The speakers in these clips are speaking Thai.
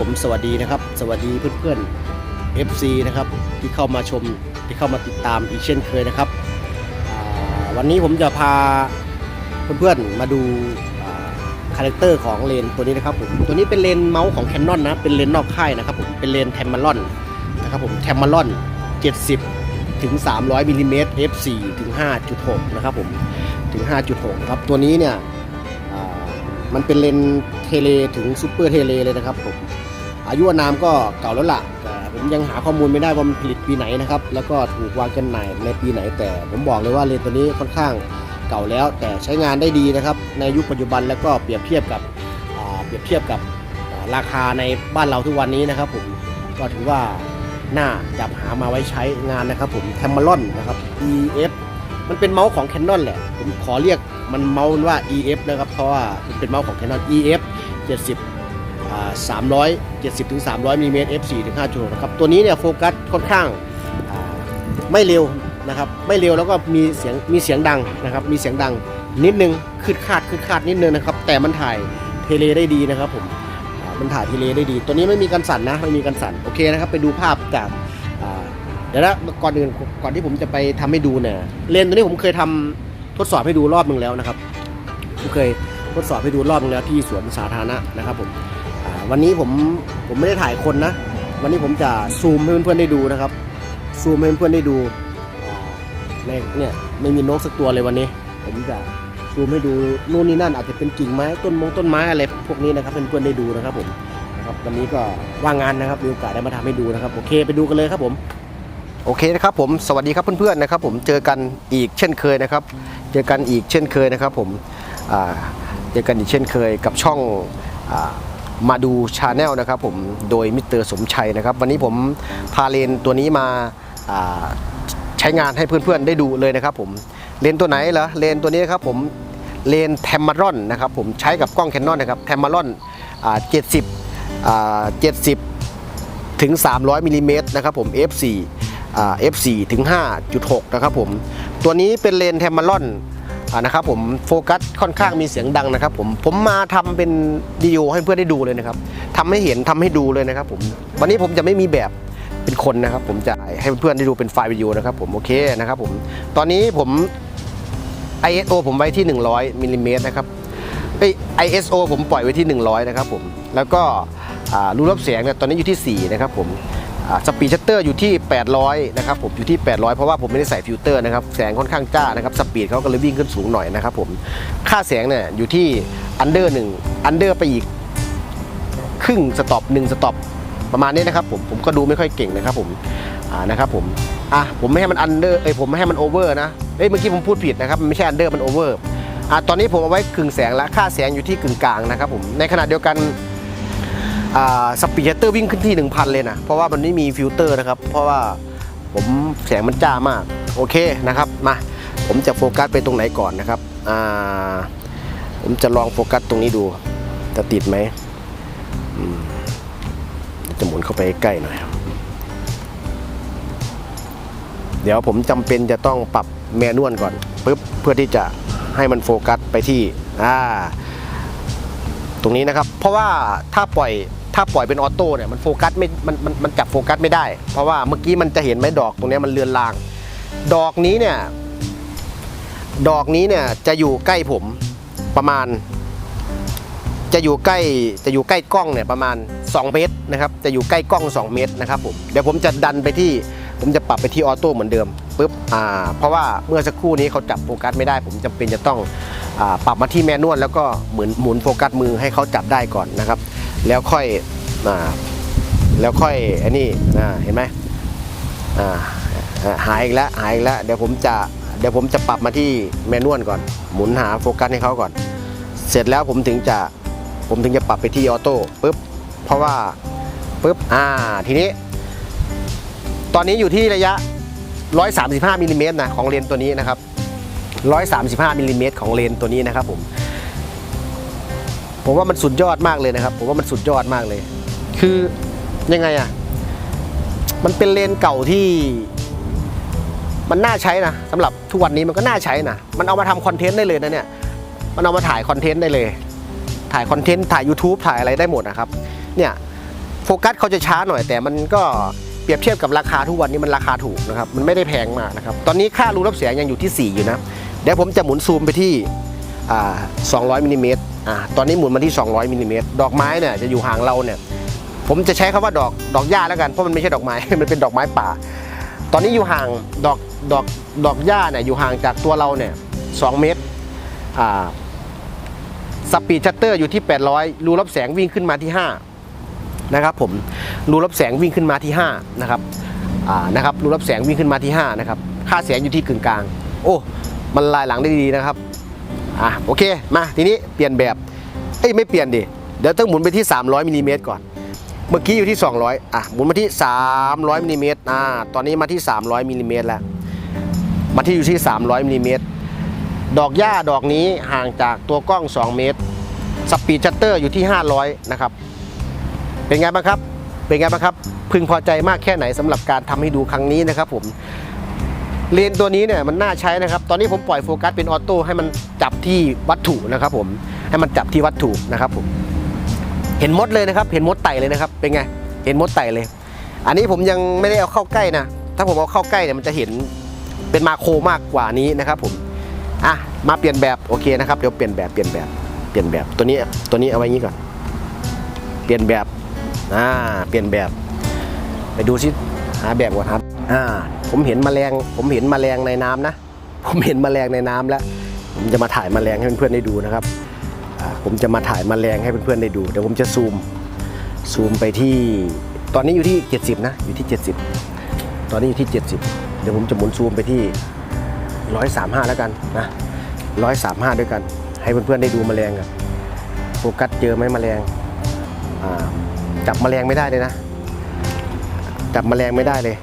ผมสวัสดีนะครับ สวัสดีเพื่อนๆ FC นะครับที่เข้ามาชมที่เข้ามาติดตามอีกเช่นเคยนะครับ วันนี้ผมจะพาเพื่อนๆมาดูคาแรคเตอร์ของเลนตัวนี้นะครับผมตัวนี้เป็นเลนเมาส์ของ Canon นะเป็นเลนนอกค่ายนะครับผมเป็นเลนแทมมาลอนนะครับผมแทมมาลอน 70 ถึง 300มิลลิเมตร f4 ถึง 5.6 นะครับผมถึง 5.6 ครับ ตัวนี้เนี่ยมันเป็นเลนเทเลถึงซูเปอร์เทเลเลยนะครับผม อายุอนามก็เก่าแล้วล่ะแต่ผมยังหาข้อมูลไม่ได้ว่ามันผลิตปีไหนนะครับ แล้วก็ถูกวางจำหน่ายในปีไหน แต่ผมบอกเลยว่าเลนตัวนี้ค่อนข้างเก่าแล้ว แต่ใช้งานได้ดีนะครับ ในยุคปัจจุบันแล้วก็เปรียบเทียบกับเปรียบเทียบกับราคาในบ้านเราทุกวันนี้นะครับ ผมก็ถือว่าน่าจับหามาไว้ใช้งานนะครับ ผมแทมมาลอนนะครับ EF มันเป็นเมาส์ของ Canon แหละ ผมขอเรียกมันเมาส์ว่า EF นะครับ เพราะว่ามันเป็นเมาส์ของ Canon EF 70 อ่า300 70ถึง300มิลลิเมตร f4 ถึง5.6นะครับตัวนี้เนี่ยโฟกัสค่อนข้างไม่เร็วนะครับไม่เร็วแล้วก็มีเสียงมีเสียงดังนะครับมีเสียงดังนิดนึงคืดคาดคืดคาดนิดนึงนะครับแต่มันถ่ายเทเลได้ดีนะครับผมมันถ่ายเทเลได้ดี ตัวนี้ไม่มีกันสั่นนะไม่มีกันสั่นโอเคนะครับไปดูภาพจากเดี๋ยวนะก่อนอื่นก่อนที่ผมจะไปทำให้ดูเนี่ยเลนตัวนี้ผมเคยทำทดสอบให้ดูรอบหนึ่งแล้วนะครับผมเคยทดสอบให้ดูรอบนึงแล้วที่สวนสาธารณะนะครับผม วันนี้ผมผมไม่ได้ถ่ายคนนะ วันนี้ผมจะซูมให้เพื่อนๆได้ดูนะครับ ซูมให้เพื่อนๆได้ดูในเนี่ยไม่มีนกสักตัวเลยวันนี้ ผมจะซูมให้ดูนู่นนี่นั่นอาจจะเป็นกิ่งไม้ต้นมงต้นไม้อะไรพวกนี้นะครับเพื่อนๆได้ดูนะครับผมนะครับวันนี้ก็ว่างงานนะครับมีโอกาสได้มาทำให้ดูนะครับ โอเคไปดูกันเลยครับผม โอเคนะครับผมสวัสดีครับเพื่อนๆนะครับผมเจอกันอีกเช่นเคยนะครับ เจอกันอีกเช่นเคยนะครับผมเจอกันอีกเช่นเคยกับช่องอา มาดูชาแนลนะครับผมโดยมิสเตอร์สมชัยนะครับ วันนี้ผมพาเลนตัวนี้มาาใช้งานให้เพื่อนๆได้ดูเลยนะครับผมเลนตัวไหนเหรอเลนตัวนี้ครับผมเลนแทมมารอนนะครับผมใช้กับกล้องแคนนอนนะครับแทมมารอนอ่า70อ่า70ถึง 300มิลลิเมตรนะครับผม f4f4 ถึง 5.6 นะครับผม ตัวนี้เป็นเลนแทมมาลอน นะครับผมโฟกัสค่อนข้างมีเสียงดังนะครับผมผมมาทำเป็นวิดีโอให้เพื่อนได้ดูเลยนะครับทำให้เห็นทำให้ดูเลยนะครับผมวันนี้ผมจะไม่มีแบบเป็นคนนะครับ ผมจะให้เพื่อนได้ดูเป็นไฟล์วิดีโอนะครับผมโอเคนะครับผมตอนนี้ผม ISO ผมไว้ที่ 100มิลลิเมตรนะครับเอ้ย ISO ผมปล่อยไว้ที่ 100 นะครับผม แล้วก็รูรับแสงเนี่ยตอนนี้อยู่ที่ 4 นะครับผม สปีดชัตเตอร์อยู่ที่ 800 นะครับผมอยู่ที่ 800 เพราะว่าผมไม่ได้ใส่ฟิลเตอร์นะครับแสงค่อนข้างจ้านะครับสปีดเขาก็เลยวิ่งขึ้นสูงหน่อยนะครับผมค่าแสงเนี่ยอยู่ที่อันเดอร์หนึ่งอันเดอร์ไปอีกครึ่งสต็อปหนึ่งสต็อปประมาณนี้นะครับผมผมก็ดูไม่ค่อยเก่งนะครับผมอ่านะครับผมอะผมไม่ให้มันอันเดอร์เอ้ยผมไม่ให้มันโอเวอร์นะเอ้ยเมื่อกี้ผมพูดผิดนะครับมันไม่ใช่อันเดอร์มันโอเวอร์อะตอนนี้ผมเอาไว้กึ่งแสงแล้วค่าแสงอยู่ที่กึ่งกลางนะครับผมในขณะเดียวกัน สปีดเตอร์วิ่งขึ้นที่ 1,000 เลยนะ เพราะว่ามันไม่มีฟิลเตอร์นะครับ เพราะว่าผมแสงมันจ้ามาก โอเคนะครับ มา ผมจะโฟกัสไปตรงไหนก่อนนะครับผมจะลองโฟกัสตรงนี้ดูจะติดไหมจะหมุนเข้าไปใกล้หน่อยเดี๋ยวผมจำเป็นจะต้องปรับแมนนวลก่อนปึ๊บเพื่อที่จะให้มันโฟกัสไปที่อ่าตรงนี้นะครับ เพราะว่าถ้าปล่อย ถ้าปล่อยเป็นออโต้เนี่ยมันโฟกัสไม่มันมันมันจับโฟกัสไม่ได้ เพราะว่าเมื่อกี้มันจะเห็นไหมดอกตรงนี้มันเลือนลาง ดอกนี้เนี่ย ดอกนี้เนี่ยจะอยู่ใกล้ผมประมาณ จะอยู่ใกล้จะอยู่ใกล้กล้องเนี่ยประมาณ 2 เมตรนะครับจะอยู่ใกล้กล้อง 2 เมตรนะครับผมเดี๋ยวผมจะดันไปที่ผมจะปรับไปที่ออโต้เหมือนเดิมปุ๊บอ่าเพราะว่าเมื่อสักครู่นี้เขาจับโฟกัสไม่ได้ ผมจำเป็นจะต้องอาปรับมาที่แมนนวลแล้วก็เหมือนหมุนโฟกัสมือให้เขาจับได้ก่อนนะครับ แล้วค่อยอ่าแล้วค่อยอันนี้อ่าเห็นไหมอ่าหายอีกแล้วหายอีกแล้วเดี๋ยวผมจะเดี๋ยวผมจะปรับมาที่แมนนวลก่อน หมุนหาโฟกัสให้เขาก่อน เสร็จแล้วผมถึงจะผมถึงจะปรับไปที่ออโต้ปุ๊บเพราะว่าปุ๊บอ่าทีนี้ ตอนนี้อยู่ที่ระยะ 135มิลลิเมตรนะของเลนตัวนี้นะครับ 135มิลลิเมตรของเลนตัวนี้นะครับผม ผมว่ามันสุดยอดมากเลยนะครับ ผมว่ามันสุดยอดมากเลย คือยังไงอะมันเป็นเลนส์เก่าที่ มันน่าใช้นะสำหรับทุกวันนี้มันก็น่าใช้นะมันเอามาทำคอนเทนต์ได้เลยนะเนี่ย มันเอามาถ่ายคอนเทนต์ได้เลย ถ่ายคอนเทนต์ถ่าย YouTube ถ่ายอะไรได้หมดนะครับ เนี่ยโฟกัสเขาจะช้าหน่อยแต่มันก็เปรียบเทียบกับราคาทุกวันนี้มันราคาถูกนะครับ มันไม่ได้แพงมากนะครับ ตอนนี้ค่ารูรับแสงยังอยู่ที่ 4 อยู่นะ เดี๋ยวผมจะหมุนซูมไปที่อ่า200มิลลิเมตร อ่าตอนนี้หมุนมาที่ 200มิลลิเมตรดอกไม้เนี่ยจะอยู่ห่างเราเนี่ย ผมจะใช้คำว่าดอกดอกหญ้าแล้วกันเพราะมันไม่ใช่ดอกไม้ มันเป็นดอกไม้ป่า ตอนนี้อยู่ห่างดอกดอกดอกหญ้าเนี่ยอยู่ห่างจากตัวเราเนี่ยสเมตรอ่าสปีดชัตเตอร์อยู่ที่ 800 รูรับแสงวิ่งขึ้นมาที่ 5 นะครับผม รูรับแสงวิ่งขึ้นมาที่ 5 นะครับ อ่า นะครับ รูรับแสงวิ่งขึ้นมาที่ 5 นะครับ ค่าแสงอยู่ที่กึ่งกลาง โอ้ มันลายหลังได้ดีนะครับ อะโอเคมาทีนี้เปลี่ยนแบบเอ้ยไม่เปลี่ยนดิเดี๋ยวต้องหมุนไปที่ 300มิลลิเมตรก่อน เมื่อกี้อยู่ที่ 200อะหมุนมาที่ 300มิลลิเมตรอ่าตอนนี้มาที่ 300มิลลิเมตรแล้วมาที่อยู่ที่ 300มิลลิเมตรดอกหญ้าดอกนี้ห่างจากตัวกล้อง 2 เมตร สปีดชัตเตอร์อยู่ที่ 500 นะครับ เป็นไงบ้างครับ เป็นไงบ้างครับ พึงพอใจมากแค่ไหนสำหรับการทำให้ดูครั้งนี้นะครับผม เลนตัวนี้เนี่ยมันน่าใช้นะครับ ตอนนี้ผมปล่อยโฟกัสเป็นออโต้ให้มันจับที่วัตถุนะครับผมให้มันจับที่วัตถุนะครับผมเห็นมดเลยนะครับ เห็นมดไต่เลยนะครับเป็นไงเห็นมดไต่เลย อันนี้ผมยังไม่ได้เอาเข้าใกล้นะถ้าผมเอาเข้าใกล้เนี่ยมันจะเห็นเป็นมาโครมากกว่านี้นะครับผมอะมาเปลี่ยนแบบโอเคนะครับเดี๋ยวเปลี่ยนแบบเปลี่ยนแบบเปลี่ยนแบบตัวนี้ตัวนี้เอาไว้งี้ก่อนเปลี่ยนแบบอ่าเปลี่ยนแบบ ไปดูซิหาแบบก่อนครับ อ่าผมเห็นแมลง ผมเห็นแมลงในน้ำนะ ผมเห็นแมลงในน้ำแล้ว ผมจะมาถ่ายแมลงให้เพื่อนๆได้ดูนะครับผมจะมาถ่ายแมลงให้เพื่อนๆได้ดูเดี๋ยวผมจะซูมซูมไปที่ ตอนนี้อยู่ที่ 70 นะ อยู่ที่ 70 ตอนนี้อยู่ที่ 70 เดี๋ยวผมจะหมุนซูมไปที่ 135 แล้วกันนะ 135 ด้วยกัน ให้เพื่อนๆได้ดูแมลงกันโฟกัสเจอไหมแมลงจับแมลงไม่ได้เลยนะ จับแมลงไม่ได้เลย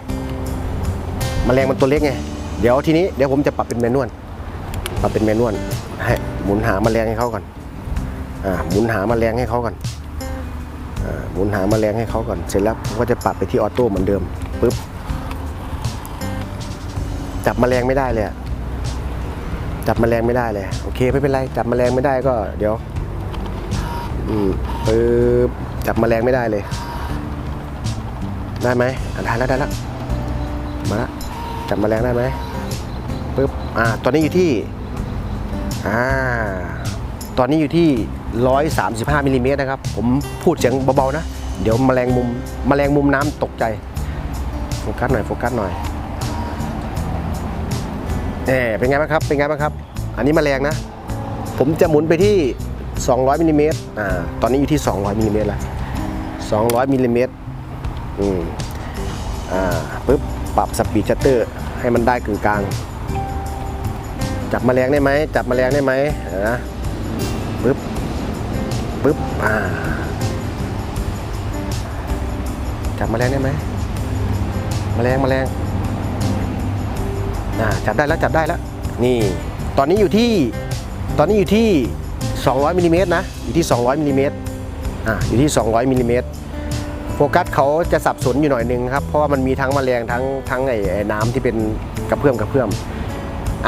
แมลงมันตัวเล็กไง เดี๋ยวทีนี้เดี๋ยวผมจะปรับเป็นแมนนวลปรับเป็นแมนนวลให้หมุนหาแมลงให้เขาก่อนอ่าหมุนหาแมลงให้เขาก่อนอ่าหมุนหาแมลงให้เขาก่อนเสร็จแล้วผมก็จะปรับไปที่ออโต้เหมือนเดิมปึ๊บจับแมลงไม่ได้เลยจับแมลงไม่ได้เลยโอเคไม่เป็นไรจับแมลงไม่ได้ก็ เดี๋ยวอืมปึ๊บจับแมลงไม่ได้เลย ได้ไหมอะได้แล้วได้แล้วมาละ จับแมลงได้ไหมปึ๊บอ่าตอนนี้อยู่ที่อ่าตอนนี้อยู่ที่ 135มิลลิเมตรนะครับ ผมพูดเสียงเบาๆนะ เดี๋ยวแมลงมุมแมลงมุมน้ำตกใจ โฟกัสหน่อยโฟกัสหน่อยเอเป็นไงบ้างครับ เป็นไงบ้างครับ อันนี้แมลงนะ ผมจะหมุนไปที่ 200มิลลิเมตรอ่า ตอนนี้อยู่ที่ 200มิลลิเมตรแล้ว200มิลลิเมตรอืมอ่าปึ๊บ ปรับสปีดชัตเตอร์ ให้มันได้กึ่งกลาง จับแมลงได้ไหมจับแมลงได้ไหมนะปึ๊บปึ๊บอ่าจับแมลงได้ไหมแมลงแมลงอ่าจับได้แล้วจับได้แล้วนี่ตอนนี้อยู่ที่ตอนนี้อยู่ที่ 200มิลลิเมตรนะอยู่ที่ 200มิลลิเมตรอ่าอยู่ที่ 200มิลลิเมตร โฟกัสเขาจะสับสนอยู่หน่อยนึงครับ เพราะว่ามันมีทั้งแมลงทั้งทั้งไอ้น้ำที่เป็นกระเพื่อมกระเพื่อม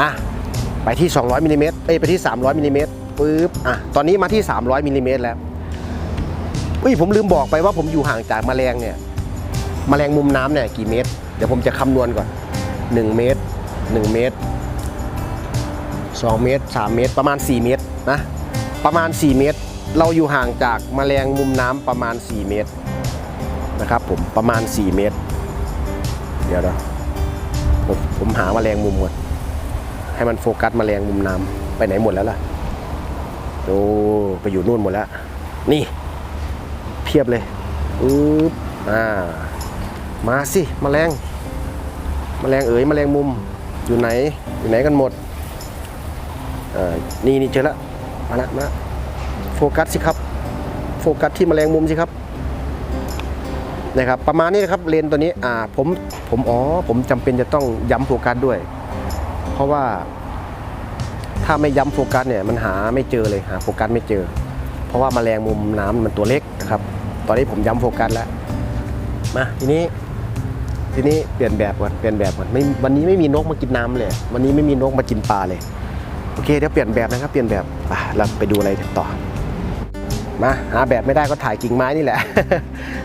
อะไปที่ 200มิลลิเมตรไปที่ 300มิลลิเมตรปึ๊บอะตอนนี้มาที่ 300มิลลิเมตรแล้วอุ้ยผมลืมบอกไปว่าผมอยู่ห่างจากแมลงเนี่ยแมลงมุมน้ำเนี่ยกี่เมตร เดี๋ยวผมจะคำนวณก่อน 1 เมตร 1 เมตร 2 เมตร 3 เมตร ประมาณ 4 เมตรนะประมาณ 4 เมตร เราอยู่ห่างจากแมลงมุมน้ำประมาณ 4 เมตร นะครับผมประมาณ 4 เมตร เดี๋ยวนะผมผมหาแมลงมุมก่อนให้มันโฟกัสแมลงมุมน้ำไปไหนหมดแล้วล่ะโอ้ไปอยู่นู่นหมดแล้ว นี่ เพียบเลยอึ๊บอ่ามาสิมแมลงแมลงเอ๋ยมแมลงมุมอยู่ไหนอยู่ไหนกันหมดอ่อนี่นี่เจอแล้วมาละมาละโฟกัสสิครับ โฟกัสที่มแมลงมุมสิครับ นะครับประมาณนี้นะครับเลนส์ตัวนี้อ่าผมผมอ๋อผมจำเป็นจะต้องย้ำโฟกัสด้วย เพราะว่าถ้าไม่ย้ำโฟกัสเนี่ยมันหาไม่เจอเลยหาโฟกัสไม่เจอ เพราะว่าแมลงมุมน้ำมันตัวเล็กนะครับ ตอนนี้ผมย้ำโฟกัสแล้วมาทีนี้ทีนี้เปลี่ยนแบบก่อนเปลี่ยนแบบก่อนไม่วันนี้ไม่มีนกมากินน้ำเลย วันนี้ไม่มีนกมากินปลาเลยโอเคเดี๋ยวเปลี่ยนแบบนะครับ เปลี่ยนแบบเราไปดูอะไรต่อ มาหาแบบไม่ได้ก็ถ่ายกิ่งไม้นี่แหละ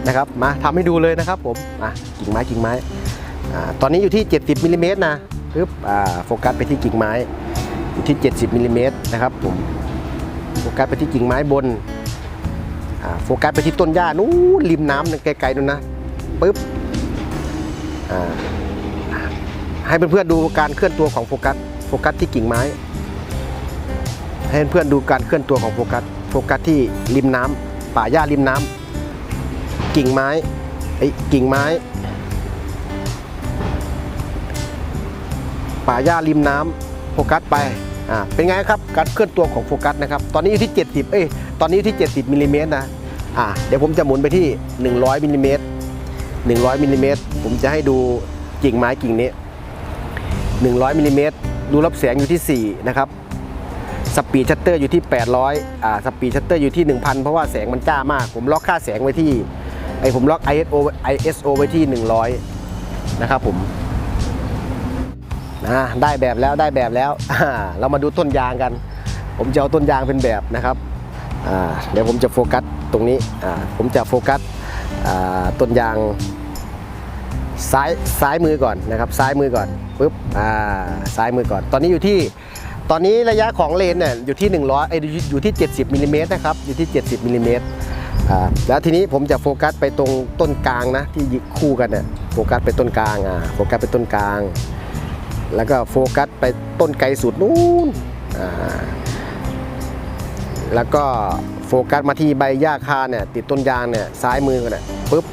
นะครับมาทำให้ดูเลยนะครับผมอะกิ่งไม้กิ่งไม้ตอนนี้อยู่ที่ 70มิลลิเมตรนะปึ๊บโฟกัสไปที่กิ่งไม้อยู่ที่ 70มิลลิเมตรนะครับผมโฟกัสไปที่กิ่งไม้บนโฟกัสไปที่ต้นหญ้านู้นริมน้ำไกลๆนู่นนะปึ๊บให้เพื่อนๆดูการเคลื่อนตัวของโฟกัสโฟกัสที่กิ่งไม้ ให้เพื่อนๆดูการเคลื่อนตัวของโฟกัส ฟกัสที่ริมน้ำป่าหญ้าริมน้ำกิ่งไม้ไอ้กิ่งไม้ ป่าหญ้าริมน้ำโฟกัสไปอ่าเป็นไงครับการเคลื่อนตัวของโฟกัสนะครับตอนนี้อยู่ที่ 70 เอ้ยตอนนี้อยู่ที่ 70มิลลิเมตรนะอ่าเดี๋ยวผมจะหมุนไปที่ 100มิลลิเมตร100มิลลิเมตรผมจะให้ดูกิ่งไม้กิ่งนี้ 100มิลลิเมตรดูรับแสงอยู่ที่ 4 นะครับ สปีดชัตเตอร์อยู่ที่ 800อ่าสปีดชัตเตอร์อยู่ที่ 1,000 เพราะว่าแสงมันจ้ามาก ผมล็อกค่าแสงไว้ที่ไอผมล็อก ISO ISO ไว้ที่ 100 นะครับผมอ่าได้แบบแล้วได้แบบแล้วอ่าเรามาดูต้นยางกัน ผมจะเอาต้นยางเป็นแบบนะครับอ่าเดี๋ยวผมจะโฟกัสตรงนี้อ่าผมจะโฟกัสอ่าต้นยางซ้ายซ้ายมือก่อนนะครับซ้ายมือก่อนปุ๊บอ่าซ้ายมือก่อน ตอนนี้อยู่ที่ ตอนนี้ระยะของเลนเนี่ยอยู่ที่ 100เอยอยู่ที่ 70มิลลิเมตรนะครับอยู่ที่ 70มิลลิเมตรอ่าแล้วทีนี้ผมจะโฟกัสไปตรงต้นกลางนะที่คู่กันเนี่ยโฟกัสไปต้นกลางอ่าโฟกัสไปต้นกลาง แล้วก็โฟกัสไปต้นไกลสุดนู้นอ่าแล้วก็โฟกัสมาที่ใบหญ้าคาเนี่ยติดต้นยางเนี่ยซ้ายมือกันเนี่ยปุ๊บ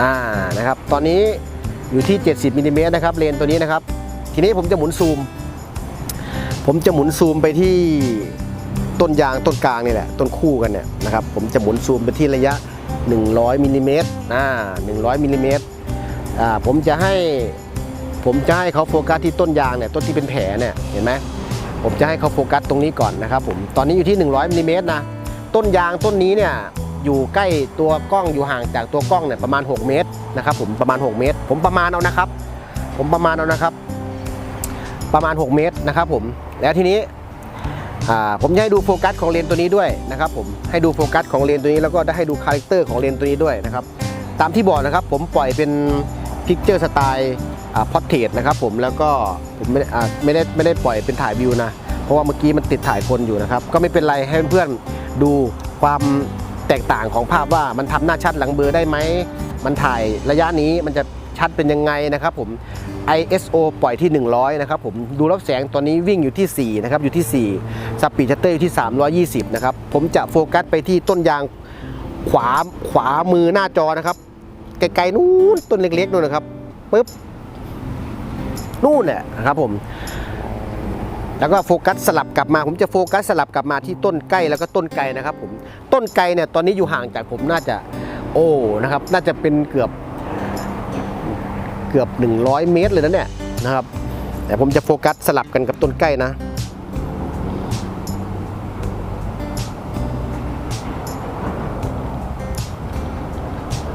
อ่านะครับตอนนี้อยู่ที่ 70มิลลิเมตรนะครับเลนตัวนี้นะครับ ทีนี้ผมจะหมุนซูม ผมจะหมุนซูมไปที่ต้นยางต้นกลางนี่แหละต้นคู่กันเนี่ยนะครับผมจะหมุนซูมไปที่ระยะ 100มิลลิเมตรอ่า100มิลลิเมตรอ่าผมจะให้ผมจะให้เขาโฟกัสที่ต้นยางเนี่ยต้นที่เป็นแผลเนี่ยเห็นไหมผมจะให้เขาโฟกัสตรงนี้ก่อนนะครับผมตอนนี้อยู่ที่ 100มิลลิเมตรนะต้นยางต้นนี้เนี่ยอยู่ใกล้ตัวกล้องอยู่ห่างจากตัวกล้องเนี่ยประมาณ 6 เมตรนะครับผมประมาณ 6 เมตร ผมประมาณเอานะครับ ผมประมาณเอานะครับ ประมาณ 6 เมตรนะครับผมแล้วทีนี้ผมจะให้ดูโฟกัสของเลนตัวนี้ด้วยนะครับผมให้ดูโฟกัสของเลนตัวนี้แล้วก็ได้ให้ดูคาแรคเตอร์ของเลนตัวนี้ด้วยนะครับตามที่บอกนะครับผมปล่อยเป็นพิกเจอร์สไตล์พอร์เทรตนะครับผมแล้วก็ผมไม่ได้ไม่ได้ไม่ได้ปล่อยเป็นถ่ายวิวนะเพราะว่าเมื่อกี้มันติดถ่ายคนอยู่นะครับก็ไม่เป็นไรให้เพื่อนๆดูความแตกต่างของภาพว่ามันทำหน้าชัดหลังเบลอได้ไหมมันถ่ายระยะนี้มันจะชัดเป็นยังไงนะครับผม ISO ปล่อยที่ 100 นะครับผมดูรับแสงตอนนี้วิ่งอยู่ที่ 4 นะครับอยู่ที่ 4 สปีดชัตเตอร์อยู่ที่ 320 นะครับ ผมจะโฟกัสไปที่ต้นยางขวาขวามือหน้าจอนะครับ ไกลๆนู้นต้นเล็กๆนู่นนะครับปึ๊บนู่นแหละนะครับผม แล้วก็โฟกัสสลับกลับมา ผมจะโฟกัสสลับกลับมาที่ต้นใกล้แล้วก็ต้นไกลนะครับผมต้นไกลเนี่ยตอนนี้อยู่ห่างจากผมน่าจะ โอ้นะครับ น่าจะเป็นเกือบ เกือบ 100 เมตรเลยนะเนี่ยนะครับ แต่ผมจะโฟกัสสลับกันกับต้นใกล้นะ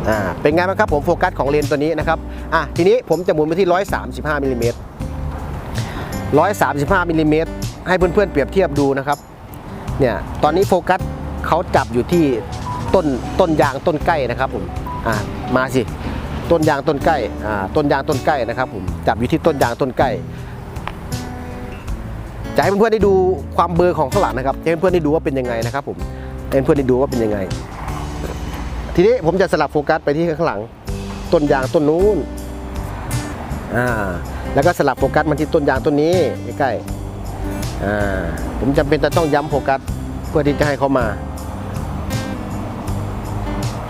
อ่าเป็นไงบ้างครับผมโฟกัสของเลนส์ตัวนี้นะครับอะทีนี้ผมจะหมุนไปที่ 135มิลลิเมตร135มิลลิเมตรให้เพื่อนๆเปรียบเทียบดูนะครับเนี่ยตอนนี้โฟกัสเขาจับอยู่ที่ต้นต้นยางต้นใกล้นะครับผมอ่ามาสิ ต้นยางต้นใกล้อ่าต้นยางต้นใกล้นะครับผมจับอยู่ที่ต้นยางต้นใกล้จะให้เพื่อนๆได้ดูความเบลอของข้างหลังนะครับจะให้เพื่อนๆได้ดูว่าเป็นยังไงนะครับผมให้เพื่อนๆได้ดูว่าเป็นยังไง ทีนี้ผมจะสลับโฟกัสไปที่ข้างหลัง ต้นยางต้นนู้นอ่าแล้วก็สลับโฟกัสมาที่ต้นยางต้นนี้ใกล้ๆอ่าผมจำเป็นจะต้องย้ำโฟกัสเพื่อที่จะให้เขามา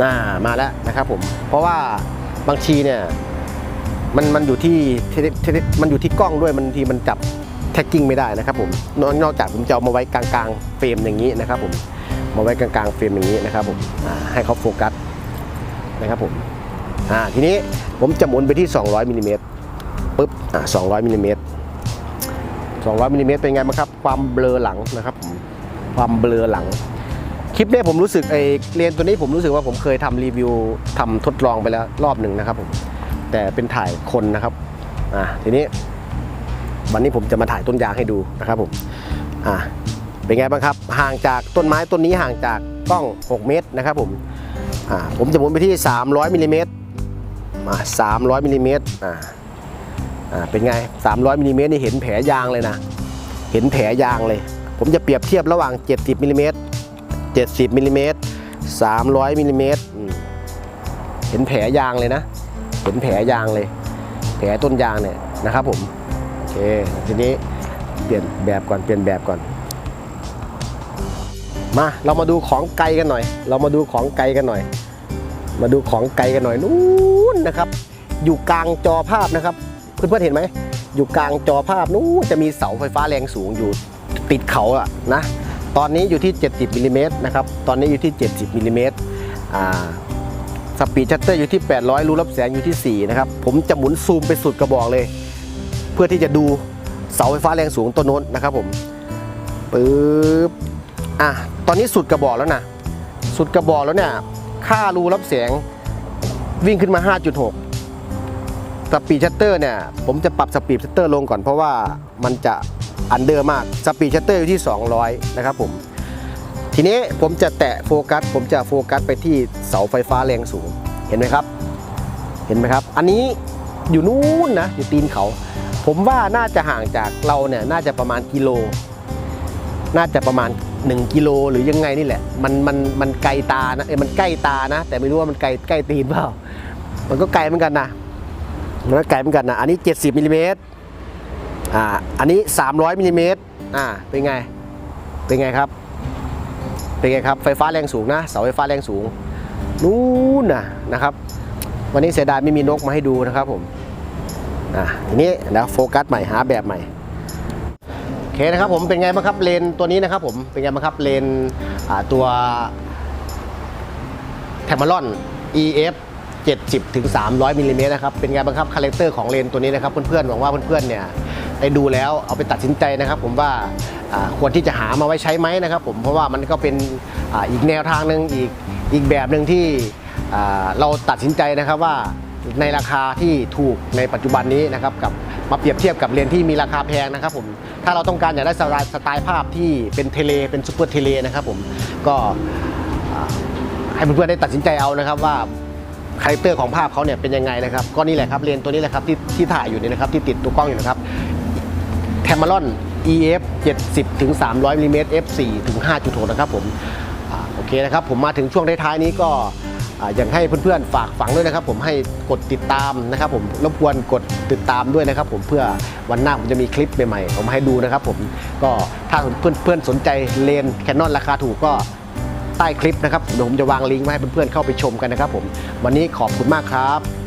อ่ามาแล้วนะครับผมเพราะว่า บางทีเนี่ยมันมันอยู่ที่เทเทมันอยู่ที่กล้องด้วยมันทีมันจับแท็กกิ้งไม่ได้นะครับผมนอกจากผมจะเอามาไว้กลางๆเฟรมอย่างนี้นะครับผมมาไว้กลางๆเฟรมอย่างนี้นะครับผมให้เขาโฟกัสนะครับผมทีนี้ผมจะหมุนไปที่ 200มิลลิเมตรปุ๊บอ่า200มิลลิเมตร200มิลลิเมตรเป็นไงบ้างครับ ความเบลอหลังนะครับผมความเบลอหลัง คลิปเนี้ผมรู้สึกไอเรียนตัวนี้ผมรู้สึกว่าผมเคยทำรีวิวทำทดลองไปแล้วรอบหนึ่งนะครับผมแต่เป็นถ่ายคนนะครับอ่าทีนี้ วันนี้ผมจะมาถ่ายต้นยางให้ดูนะครับผมอ่าเป็นไงบ้างครับ ห่างจากต้นไม้ต้นนี้ห่างจากกล้อง 6 เมตรนะครับผมอ่าผมจะหมุนไปที่ 300มิลลิเมตรมา300มิลลิเมตรอ่าอ่าเป็นไง 300มิลลิเมตรนี่เห็นแผลยางเลยนะเห็นแผลยางเลย ผมจะเปรียบเทียบระหว่าง 70มิลลิเมตร 70มิลลิเมตร300มิลลิเมตรเห็นแผลยางเลยนะ เห็นแผลยางเลย แผลต้นยางเนี่ยนะครับผม โอเค ทีนี้เปลี่ยนแบบก่อน เปลี่ยนแบบก่อน มา เรามาดูของไกลกันหน่อย เรามาดูของไกลกันหน่อย มาดูของไกลกันหน่อยนู้นนะครับ อยู่กลางจอภาพนะครับ เพื่อนๆเห็นไหม อยู่กลางจอภาพนู้นจะมีเสาไฟฟ้าแรงสูงอยู่ติดเขาอะนะ ตอนนี้อยู่ที่ 70มิลลิเมตรนะครับตอนนี้อยู่ที่ 70มิลลิเมตรสปีดชัตเตอร์อยู่ที่ 800 รูรับแสงอยู่ที่ 4 นะครับ ผมจะหมุนซูมไปสุดกระบอกเลย เพื่อที่จะดูเสาไฟฟ้าแรงสูงต้นน้นนะครับผมปึ๊บอะตอนนี้สุดกระบอกแล้วนะ สุดกระบอกแล้วเนี่ย ค่ารูรับแสงวิ่งขึ้นมา 5.6 สปีดชัตเตอร์เนี่ย ผมจะปรับสปีดชัตเตอร์ลงก่อนเพราะว่ามันจะ อันเดอร์มากสปีดชัตเตอร์อยู่ที่ 200 นะครับผมทีนี้ผมจะแตะโฟกัส ผมจะโฟกัสไปที่เสาไฟฟ้าแรงสูง เห็นไหมครับ เห็นไหมครับ อันนี้อยู่นู้นนะ อยู่ตีนเขา ผมว่าน่าจะห่างจากเราเนี่ย น่าจะประมาณกิโล น่าจะประมาณ 1 กิโลหรือยังไงนี่แหละ มันมันมันไกลตานะเอ้มันใกล้ตานะ แต่ไม่รู้ว่ามันไกลใกล้ตีนเปล่า มันก็ไกลเหมือนกันนะ มันก็ไกลเหมือนกันนะ อันนี้ 70มิลลิเมตร อ่าอันนี้ 300มิลลิเมตรอ่าเป็นไง เป็นไงครับ เป็นไงครับ ไฟฟ้าแรงสูงนะ เสาไฟฟ้าแรงสูง นู่นนะนะครับ วันนี้เสียดายไม่มีนกมาให้ดูนะครับผมอะทีนี้แล้วโฟกัสใหม่หาแบบใหม่โอเคนะครับผมเป็นไงบ้างครับเลนตัวนี้นะครับผมเป็นไงบ้างครับเลนตัวแทม a รอน EF 70ถึง300มิลลิเมตรนะครับเป็นไงบ้างครับคาแรคเตอร์ของเลนตัวนี้นะครับเพื่อนๆหวังว่าเพื่อนๆเนี่ย ได้ดูแล้วเอาไปตัดสินใจนะครับ ผมว่าควรที่จะหามาไว้ใช้ไหมนะครับ ผมเพราะว่ามันก็เป็นออีกแนวทางหนึ่งอีกอีกแบบหนึ่งที่เราตัดสินใจนะครับว่าในราคาที่ถูกในปัจจุบันนี้นะครับกับมาเปรียบเทียบกับเลนที่มีราคาแพงนะครับผมถ้าเราต้องการอยากได้สไตล์สไตล์ภาพที่เป็นเทเลเป็นซูเปอร์เทเลนะครับผมก็ให้เพื่อนๆได้ตัดสินใจเอานะครับว่าคาแรคเตอร์ของภาพเขาเนี่ยเป็นยังไงนะครับก็นี่แหละครับเลนส์ตัวนี้แหละครับที่ที่ถ่ายอยู่นี่นะครับที่ติดตัวกล้องอยู่นะครับ t a m a r o n EF 70ถึง300มิลลิเมตร F 4 ถึง5.6นะครับผมอโอเคนะครับผมมาถึงช่วงท้ายๆนี้ก็อ่าอยากให้เพื่อนๆฝากฝังด้วยนะครับ ผมให้กดติดตามนะครับ ผมรบกวนกดติดตามด้วยนะครับ ผมเพื่อวันหน้าผมจะมีคลิปใหม่ๆผมให้ดูนะครับ ผมก็ถ้าเพื่อนๆสนใจเลนแคนนอนราคาถูกก็ใต้คลิปนะครับเดี๋ยวผมจะวางลิงก์ไว้ให้เพื่อนๆเข้าไปชมกันนะครับ ผมวันนี้ขอบคุณมากครับ